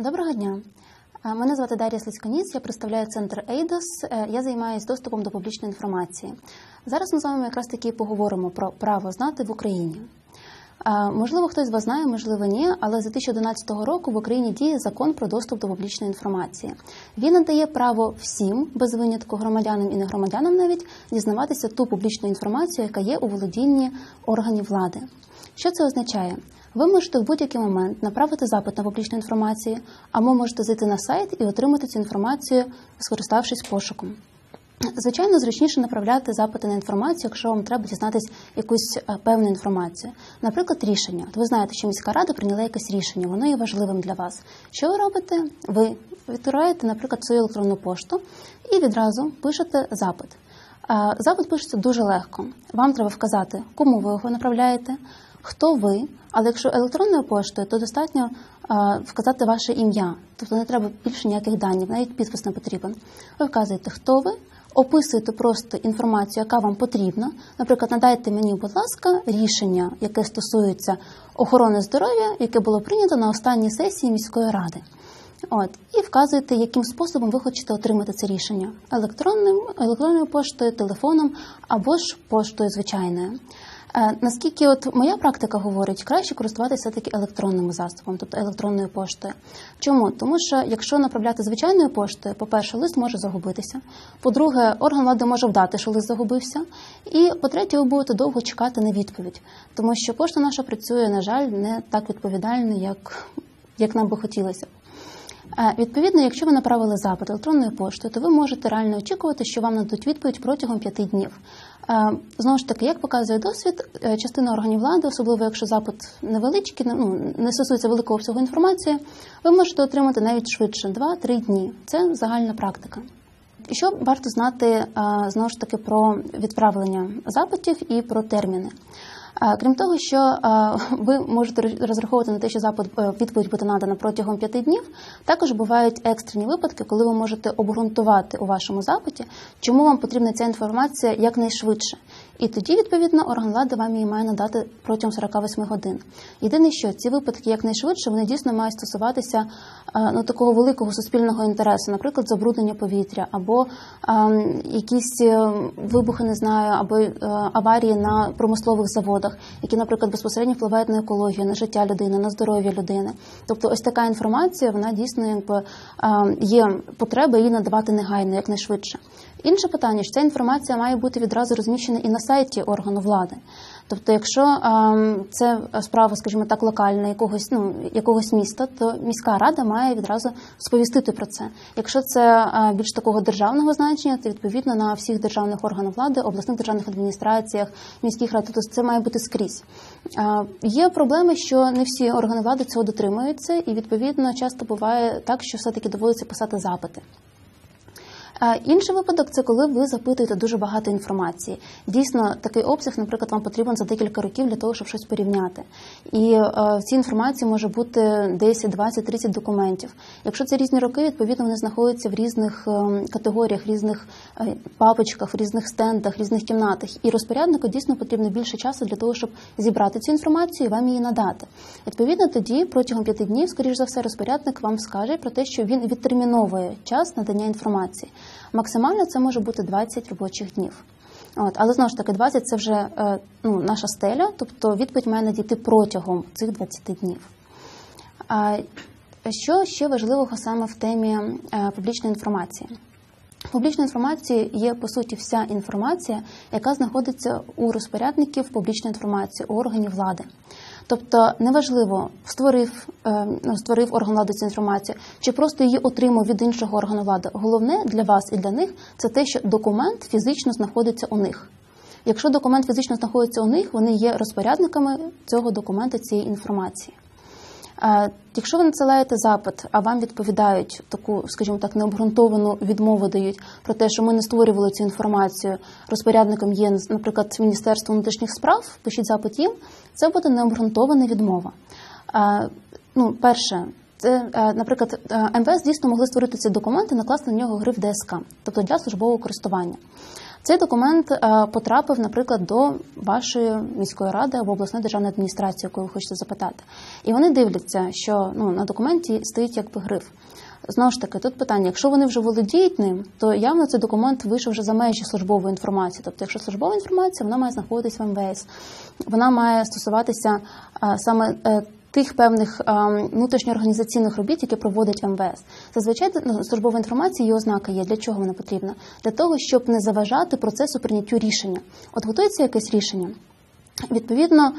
Доброго дня. Мене звати Дар'я Слицьконіс, я представляю центр Ейдос. Е, Я займаюся доступом до публічної інформації. Зараз ми з вами якраз таки поговоримо про право знати в Україні. Можливо, хтось з вас знає, можливо, ні, але з 2011 року в Україні діє закон про доступ до публічної інформації. Він надає право всім, без винятку громадянам і негромадянам навіть, дізнаватися ту публічну інформацію, яка є у володінні органів влади. Що це означає? Ви можете в будь-який момент направити запит на публічну інформацію, або можете зайти на сайт і отримати цю інформацію, скориставшись пошуком. Звичайно, зручніше направляти запити на інформацію, якщо вам треба дізнатися якусь е, певну інформацію. Наприклад, рішення. От ви знаєте, що міська рада прийняла якесь рішення, воно є важливим для вас. Що ви робите? Ви відтираєте, наприклад, свою електронну пошту і відразу пишете запит. Е, Запит пишеться дуже легко. Вам треба вказати, кому ви його направляєте, хто ви. Але якщо електронною поштою, то достатньо вказати ваше ім'я, тобто не треба більше ніяких даних, навіть підпис не потрібен. Ви вказуєте, хто ви, описуєте просто інформацію, яка вам потрібна. Наприклад, надайте мені, будь ласка, рішення, яке стосується охорони здоров'я, яке було прийнято на останній сесії міської ради. От і вказуєте, яким способом ви хочете отримати це рішення електронним, електронною поштою, телефоном або ж поштою звичайною. Е, наскільки от моя практика говорить, краще користуватися таки електронним засобом, тобто електронною поштою. Чому? Тому що якщо направляти звичайною поштою, по-перше, лист може загубитися. По-друге, орган влади може вдати, що лист загубився. І по-третє, ви будете довго чекати на відповідь, тому що пошта наша працює, на жаль, не так відповідально, як, як нам би хотілося. Відповідно, якщо ви направили запит електронною поштою, то ви можете реально очікувати, що вам нададуть відповідь протягом п'яти днів. Знову ж таки, як показує досвід, е, частина органів влади, особливо якщо запит невеличкий, ну не стосується великого всього інформації, ви можете отримати навіть швидше 2-3 дні. Це загальна практика. Що варто знати знову ж таки про відправлення запитів і про терміни. Е, Крім того, що е, ви можете розраховувати на те, що запит е, відповідь буде надана протягом п'яти днів. Також бувають екстрені випадки, коли ви можете обґрунтувати у вашому запиті, чому вам потрібна ця інформація якнайшвидше. І тоді, відповідно, орган влади вам її має надати протягом 48 годин. Єдине, що ці випадки якнайшвидше вони дійсно мають стосуватися ну такого великого суспільного інтересу, наприклад, забруднення повітря, або ем, якісь вибухи, не знаю, або е, аварії на промислових заводах, які, наприклад, безпосередньо впливають на екологію, на життя людини, на здоров'я людини. Тобто, ось така інформація, вона дійсно якби є потреба її надавати негайно, якнайшвидше. Інше питання, що ця інформація має бути відразу розміщена і на сайті органу влади. Тобто, якщо ем, це справа, скажімо так, локальна якогось ну якогось міста, то міська рада має відразу сповістити про це. Якщо це е, більш такого державного значення, то відповідно на всіх державних органах влади, обласних державних адміністраціях, міських рад, тобто це має бути скрізь. Е, є проблеми, що не всі органи влади цього дотримуються, і відповідно часто буває так, що все таки доводиться писати запити. Інший випадок це коли ви запитуєте дуже багато інформації. Дійсно, такий обсяг, наприклад, вам потрібен за декілька років для того, щоб щось порівняти. І е, в цій інформації може бути 10, 20, 30 документів. Якщо це різні роки, відповідно вони знаходяться в різних е, категоріях, різних е, папочках, різних стендах, різних кімнатах. І розпоряднику дійсно потрібно більше часу для того, щоб зібрати цю інформацію і вам її надати. Відповідно, тоді протягом п'яти днів, скоріш за все, розпорядник вам скаже про те, що він відтерміновує час надання інформації. Максимально це може бути 20 робочих днів. От, але знову ж таки, 20 – це вже е, ну, наша стеля, тобто відповідь має надійти протягом цих 20 днів. Що ще важливого саме в темі е, публічної інформації? В публічній інформації є по суті вся інформація, яка знаходиться у розпорядників публічної інформації, у органів влади. Тобто неважливо, створив ну, створив орган влади цю інформацію, чи просто її отримав від іншого органу влади. Головне для вас і для них це те, що документ фізично знаходиться у них. Якщо документ фізично знаходиться у них, вони є розпорядниками цього документа, цієї інформації. Якщо ви надсилаєте запит, а вам відповідають таку, скажімо так, необґрунтовану відмову дають про те, що ми не створювали цю інформацію, розпорядником є, наприклад, Міністерство внутрішніх справ, пишіть запит їм, це буде необґрунтована відмова. Ну, перше, це, наприклад, МВС дійсно могли створити ці документи, накласти на нього гриф ДСК, тобто для службового користування. Цей документ е, потрапив, наприклад, до вашої міської ради або обласної державної адміністрації, яку ви хочете запитати. І вони дивляться, що ну, на документі стоїть якби гриф. Знову ж таки, тут питання: якщо вони вже володіють ним, то явно цей документ вийшов вже за межі службової інформації. Тобто, якщо службова інформація, вона має знаходитись в МВС, вона має стосуватися саме. Е, Тих певних внутрішньоорганізаційних робіт, які проводить МВС, зазвичай ну, службова інформація її ознака є. Для чого вона потрібна? Для того, щоб не заважати процесу прийняттю рішення. От готується якесь рішення. Відповідно,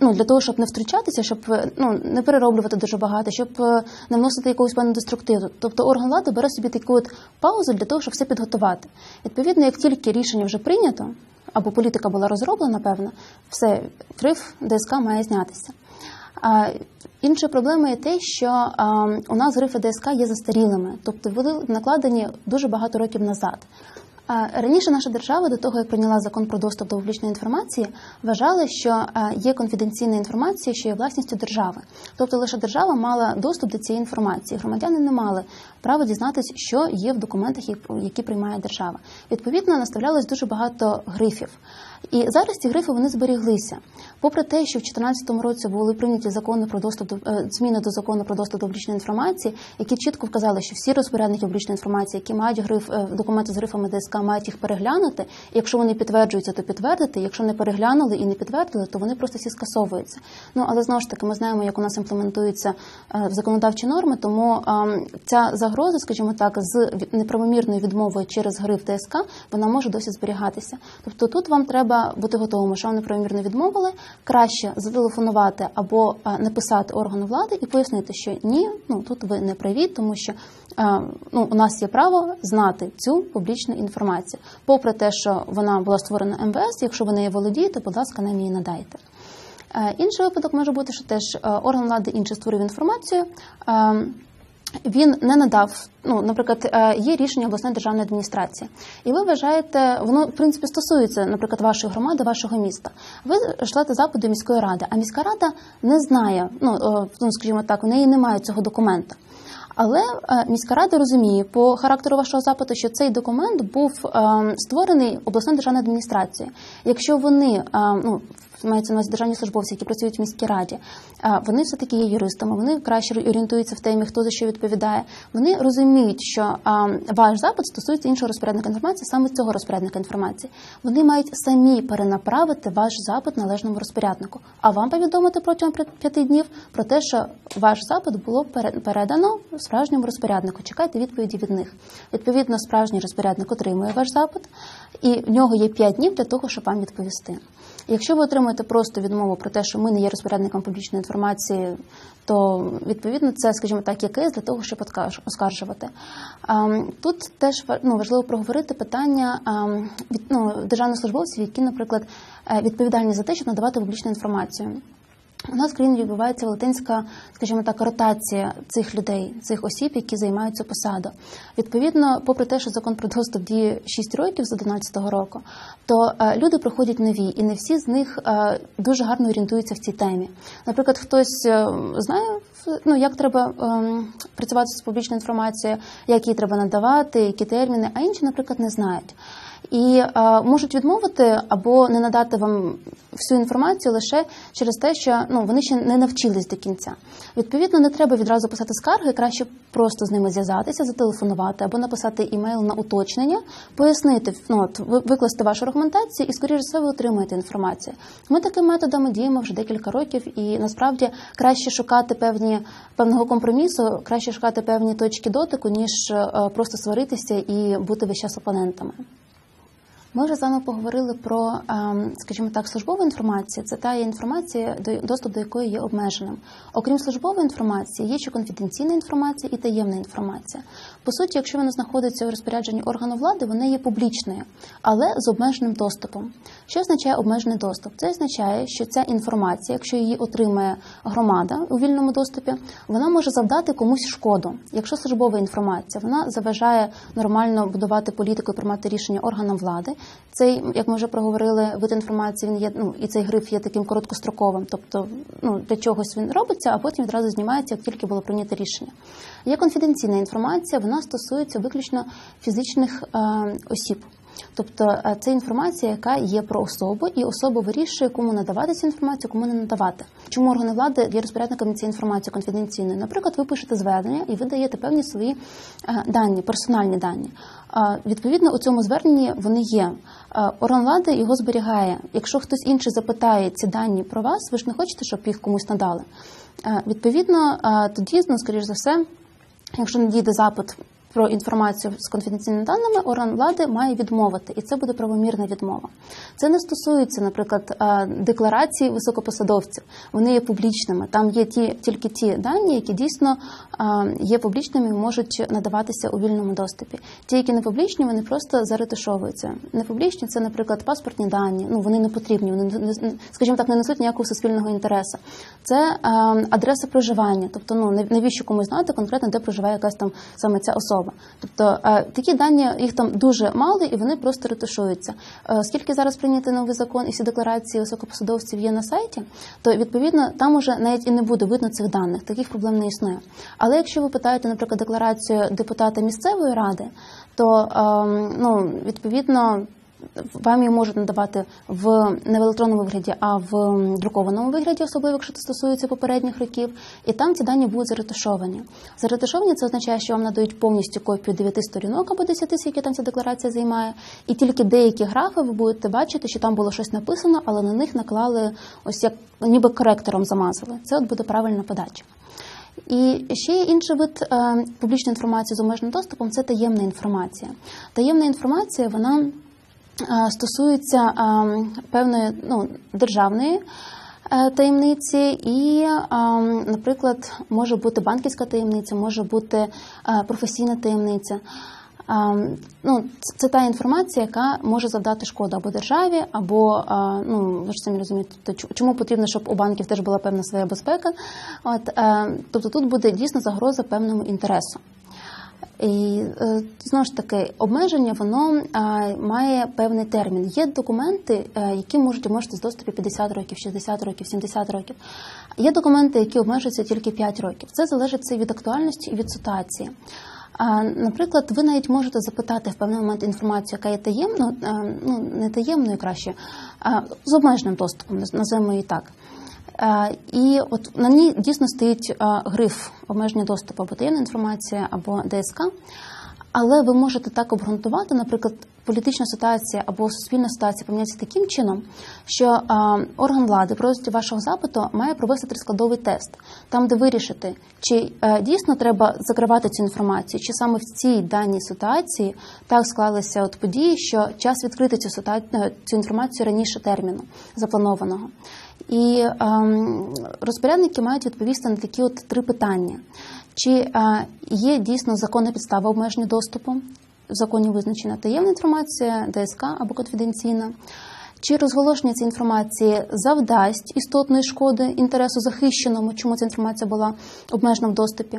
ну для того, щоб не втручатися, щоб е, ну не перероблювати дуже багато, щоб е, не вносити якогось певну деструктиву. Тобто орган влади бере собі таку от паузу для того, щоб все підготувати. Відповідно, як тільки рішення вже прийнято, або політика була розроблена, певно, все крив ДСК має знятися. Інша проблема є те, що у нас грифи ДСК є застарілими, тобто були накладені дуже багато років назад. Раніше наша держава до того, як прийняла закон про доступ до публічної інформації, вважала, що е, є конфіденційна інформація, що є власністю держави. Тобто лише держава мала доступ до цієї інформації. Громадяни не мали права дізнатися, що є в документах, які приймає держава. Відповідно, наставлялось дуже багато грифів. І зараз ці грифи вони зберіглися. Попри те, що в 2014 році були прийняті закони про доступ до е, зміни до закону про доступ до публічної інформації, які чітко вказали, що всі розпорядники публічної інформації, які мають гриф е, документи з грифами ДСК, мають їх переглянути. Якщо вони підтверджуються, то підтвердити. Якщо не переглянули і не підтвердили, то вони просто всі скасовуються. Ну але знову ж таки, ми знаємо, як у нас імплементуються е, законодавчі норми, тому ця загроза, скажімо так, з неправомірною відмовою через гриф ДСК, вона може досі зберігатися. Тобто тут вам треба бути готовими, що вони правомірно відмовили, краще зателефонувати або написати органу влади і пояснити, що ні, ну тут ви не праві, тому що ну, у нас є право знати цю публічну інформацію. Попри те, що вона була створена МВС, якщо ви нею володієте, будь ласка, нам її надайте. Інший випадок може бути, що теж орган влади інший створив інформацію він не надав. Ну, наприклад, е, є рішення обласної державної адміністрації, і ви вважаєте, воно в принципі стосується, наприклад, вашої громади, вашого міста. Ви шлете запит до міської ради, а міська рада не знає, ну ну скажімо так, у неї немає цього документа. Але е, міська рада розуміє по характеру вашого запиту, що цей документ був е, створений обласною державною адміністрацією. Якщо вони ну мається на увазі державні службовці, які працюють в міській раді, вони все таки є юристами. Вони краще орієнтуються в темі, хто за що відповідає. Вони розуміють, що ваш запит стосується іншого розпорядника інформації, саме цього розпорядника інформації. Вони мають самі перенаправити ваш запит належному розпоряднику, а вам повідомити протягом п'яти днів про те, що ваш запит було передано справжньому розпоряднику. Чекайте відповіді від них. Відповідно, справжній розпорядник отримує ваш запит, і в нього є п'ять днів для того, щоб вам відповісти. Якщо ви отримуєте просто відмову про те, що ми не є розпорядником публічної інформації, то відповідно це, скажімо так, якесь для того, щоб оскаржувати. Тут теж ну, важливо проговорити питання від ну, державних службовців, які, наприклад, е, відповідальні за те, щоб надавати публічну інформацію. У нас в країні відбувається велетенська, скажімо так, ротація цих людей, цих осіб, які займають цю посаду. Відповідно, попри те, що закон про доступ діє 6 років з 2011 року, то е, люди проходять нові, і не всі з них е, дуже гарно орієнтуються в цій темі. Наприклад, хтось е, знає, ну як треба ем, працювати з публічною інформацією, як її треба надавати, які терміни, а інші, наприклад, не знають і е, можуть відмовити або не надати вам всю інформацію лише через те, що ну вони ще не навчились до кінця. Відповідно, не треба відразу писати скарги, краще просто з ними зв'язатися, зателефонувати або написати імейл на уточнення, пояснити ну, от, викласти вашу аргументацію, і скоріше все ви отримаєте інформацію. Ми такими методами діємо вже декілька років, і насправді краще шукати певні певного компромісу, краще шукати певні точки дотику, ніж е, просто сваритися і бути весь час опонентами. Ми вже з вами поговорили про, ем, скажімо так, службову інформацію. Це та інформація, доступ до якої є обмеженим. Окрім службової інформації, є ще конфіденційна інформація і таємна інформація. По суті, якщо вона знаходиться у розпорядженні органу влади, вона є публічною, але з обмеженим доступом. Що означає обмежений доступ? Це означає, що ця інформація, якщо її отримає громада у вільному доступі, вона може завдати комусь шкоду. Якщо службова інформація вона заважає нормально будувати політику і приймати рішення органам влади. Цей, як ми вже проговорили, вид інформації він є ну і цей гриф є таким короткостроковим, тобто ну для чогось він робиться, а потім відразу знімається, як тільки було прийнято рішення. Є конфіденційна інформація, вона стосується виключно фізичних е, осіб. Тобто е, це інформація, яка є про особу, і особа вирішує, кому надавати цю інформацію, кому не надавати. Чому органи влади є розпорядниками цієї інформації конфіденційною? Наприклад, ви пишете звернення і ви даєте певні свої е, дані, персональні дані. Відповідно, у цьому зверненні вони є. Орган влади його зберігає. Якщо хтось інший запитає ці дані про вас, ви ж не хочете, щоб їх комусь надали. Відповідно, тоді, ну, скоріш за все, якщо надійде запит про інформацію з конфіденційними даними, орган влади має відмовити, і це буде правомірна відмова. Це не стосується, наприклад, е, декларацій високопосадовців. Вони є публічними. Там є ті тільки ті дані, які дійсно е, є публічними і можуть надаватися у вільному доступі. Ті, які не публічні, вони просто заретушовуються. Не публічні це, наприклад, паспортні дані. Ну вони не потрібні. Вони не- скажімо так, не несуть ніякого суспільного інтересу. Це е, адреса проживання, тобто ну нав- навіщо комусь знати конкретно, де проживає якась там саме ця особа. Тобто е, такі дані їх там дуже мало, і вони просто ретушуються. Е, Оскільки зараз прийнятий новий закон і всі декларації високопосадовців є на сайті, то відповідно там уже навіть і не буде видно цих даних. Таких проблем не існує. Але якщо ви питаєте, наприклад, декларацію депутата місцевої ради, то ем, ну відповідно. Вам її можуть надавати в не в електронному вигляді, а в друкованому вигляді, особливо якщо це стосується попередніх років, і там ці дані будуть заретушовані. Заретушовані це означає, що вам надають повністю копію 9 сторінок або 10, скільки там ця декларація займає, і тільки деякі графи ви будете бачити, що там було щось написано, але на них наклали ось як ніби коректором замазали. Це от буде правильна подача. І ще є інший вид е, публічної інформації з обмеженим доступом це таємна інформація. Таємна інформація вона стосується певної ну, державної. е, Таємниці, і, наприклад, може бути банківська таємниця, може бути е, професійна таємниця. Ну, це- та інформація, яка може завдати шкоду або державі, або ну ви ж самі розумієте, чому потрібно, щоб у банків теж була певна своя безпека. От е, тобто тут буде дійсно загроза певному інтересу. І е, знову ж таки, обмеження воно має певний термін. Є документи, е, які можуть обмежитися з доступі 50 років, 60 років, 70 років. Є документи, які обмежуються тільки 5 років. Це залежить від актуальності і від ситуації. Наприклад, ви навіть можете запитати в певний момент інформацію, яка є таємною, е, ну не таємною краще, з обмеженим доступом, називаємо її так. Е, І от на ній дійсно стоїть е, гриф обмеження доступу або таємна інформація, або ДСК. Але ви можете так обґрунтувати, наприклад, політична ситуація або суспільна ситуація поміняється таким чином, що е, орган влади розгляді вашого запиту має провести трискладовий тест, там, де вирішити, чи е, дійсно треба закривати цю інформацію, чи саме в цій даній ситуації так склалися от події, що час відкрити цю цю інформацію раніше терміну запланованого. І ем, розпорядники мають відповісти на такі от три питання: чи е, є дійсно законна підстава обмеження доступу? В законі визначена таємна інформація, ДСК або конфіденційна. Чи розголошення цієї інформації завдасть істотної шкоди інтересу захищеному, чому ця інформація була обмежена в доступі?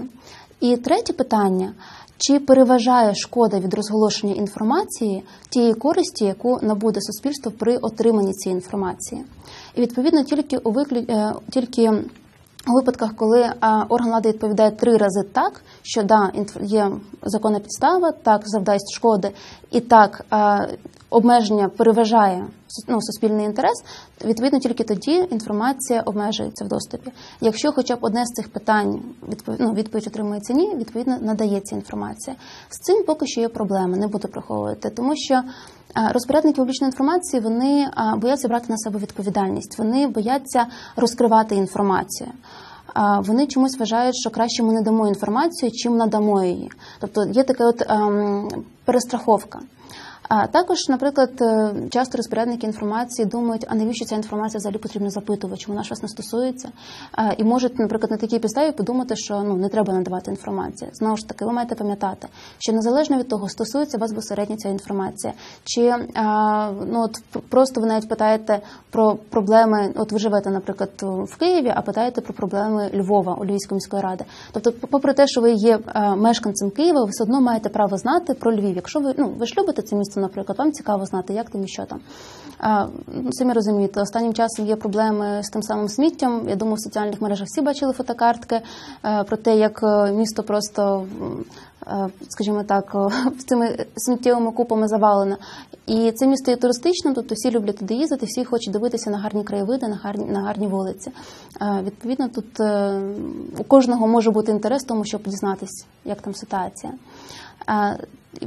І третє питання: чи переважає шкода від розголошення інформації тієї користі, яку набуде суспільство при отриманні цієї інформації? І відповідно тільки у виклю... е, тільки у випадках, коли орган влади відповідає три рази так, що да, є законна підстава, так завдасть шкоди, і так обмеження переважає ну, суспільний інтерес, відповідно тільки тоді інформація обмежується в доступі. Якщо хоча б одне з цих питань відповідь, ну, відповідь отримується ні, відповідно надається інформація. З цим поки що є проблеми, не буду приховувати, тому що розпорядники публічної інформації вони бояться брати на себе відповідальність, вони бояться розкривати інформацію. Вони чомусь вважають, що краще ми не дамо інформацію, чим надамо її. Тобто є така от ем, перестраховка. А також, наприклад, е, часто розпорядники інформації думають, а навіщо ця інформація взагалі потрібно запитувати, вона ж вас не стосується, і можуть, наприклад, на такій підставі подумати, що ну не треба надавати інформацію. Знову ж таки, ви маєте пам'ятати, що незалежно від того, стосується вас безпосередньо ця інформація, чи ну от просто ви навіть питаєте про проблеми. От ви живете, наприклад, в Києві, а питаєте про проблеми Львова у Львівської міської ради. Тобто, попри те, що ви є е, мешканцем Києва, ви все одно маєте право знати про Львів. Якщо ви ну ви ж любите це місце просто, наприклад, вам цікаво знати, як там і що там. А, ну, Самі розумієте, останнім часом є проблеми з тим самим сміттям. Я думаю, в соціальних мережах всі бачили фотокартки е, про те, як е, місто просто, скажімо так, з цими сміттєвими купами завалене. І це місто є туристичним, тобто всі люблять туди їздити, всі хочуть дивитися на гарні краєвиди, на гарні на гарні вулиці. Е, Відповідно, тут е, у кожного може бути інтерес тому, щоб дізнатися, як там ситуація. Е,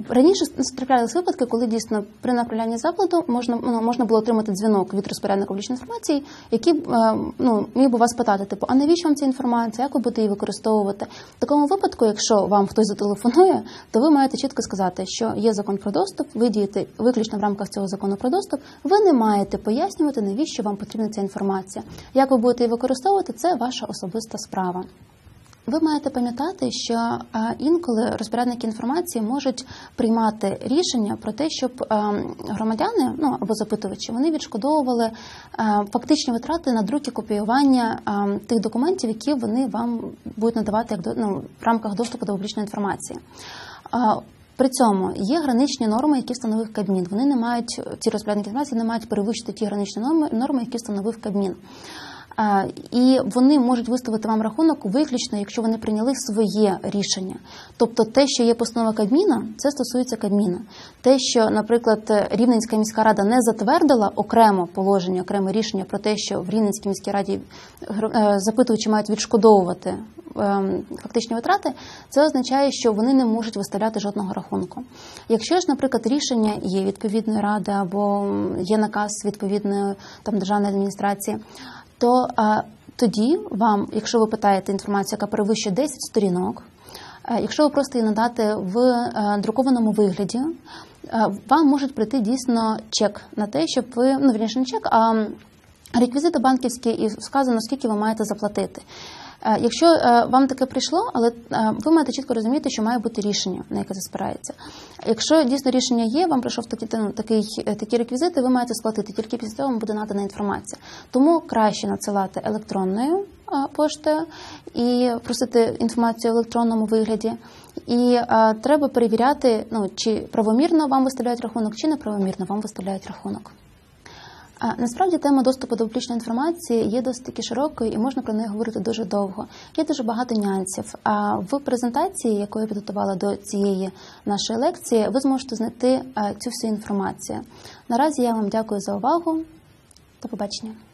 Раніше траплялися випадки, коли дійсно при направлянні закладу можна ну, можна було отримати дзвінок від розпорядника публічної інформації, який е, ну, міг би вас питати, типу, а навіщо вам ця інформація, як ви будете її використовувати? В такому випадку, якщо вам хтось зателефонує, то ви маєте чітко сказати, що є закон про доступ, ви дієте виключно в рамках цього закону про доступ. Ви не маєте пояснювати, навіщо вам потрібна ця інформація. Як ви будете її використовувати, це ваша особиста справа. Ви маєте пам'ятати, що е, інколи розпорядники інформації можуть приймати рішення про те, щоб е, громадяни, ну або запитувачі, вони відшкодовували е, фактичні витрати на друк і копіювання тих документів, які вони вам будуть надавати як ну, в рамках доступу до публічної інформації. При цьому є граничні норми, які встановив Кабмін. Вони не мають ці розпорядники інформації не мають перевищити ті граничні норми, норми, які встановив Кабмін. А, І вони можуть виставити вам рахунок виключно, якщо вони прийняли своє рішення. Тобто те, що є постанова Кабміна, це стосується Кабміна. Те, що, наприклад, Рівненська міська рада не затвердила окремо положення, окреме рішення про те, що в Рівненській міській раді е, запитувачі мають відшкодовувати ем, фактичні витрати, це означає, що вони не можуть виставляти жодного рахунку. Якщо ж, наприклад, рішення є відповідної ради або є наказ відповідної там державної адміністрації, то а, тоді вам, якщо ви питаєте інформацію, яка перевищує 10 сторінок, е, якщо ви просто її надати в е, друкованому вигляді, е, вам можуть прийти дійсно чек на те, щоб ви ну вірніше не чек, а реквізити банківські і сказано, скільки ви маєте заплатити. Е, Якщо е, вам таке прийшло, але е, ви маєте чітко розуміти, що має бути рішення, на яке це спирається. Якщо дійсно рішення є, вам прийшов такі, ну, такий, такі реквізити, ви маєте сплатити. Тільки після цього вам буде надана інформація. Тому краще надсилати електронною поштою і просити інформацію в електронному вигляді. І е, треба перевіряти, ну чи правомірно вам виставляють рахунок, чи неправомірно вам виставляють рахунок. Насправді тема доступу до публічної інформації є досить таки широкою і можна про неї говорити дуже довго. Є дуже багато нюансів. А в презентації, яку я підготувала до цієї нашої лекції, ви зможете знайти цю всю інформацію. Наразі я вам дякую за увагу. До побачення.